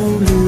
流。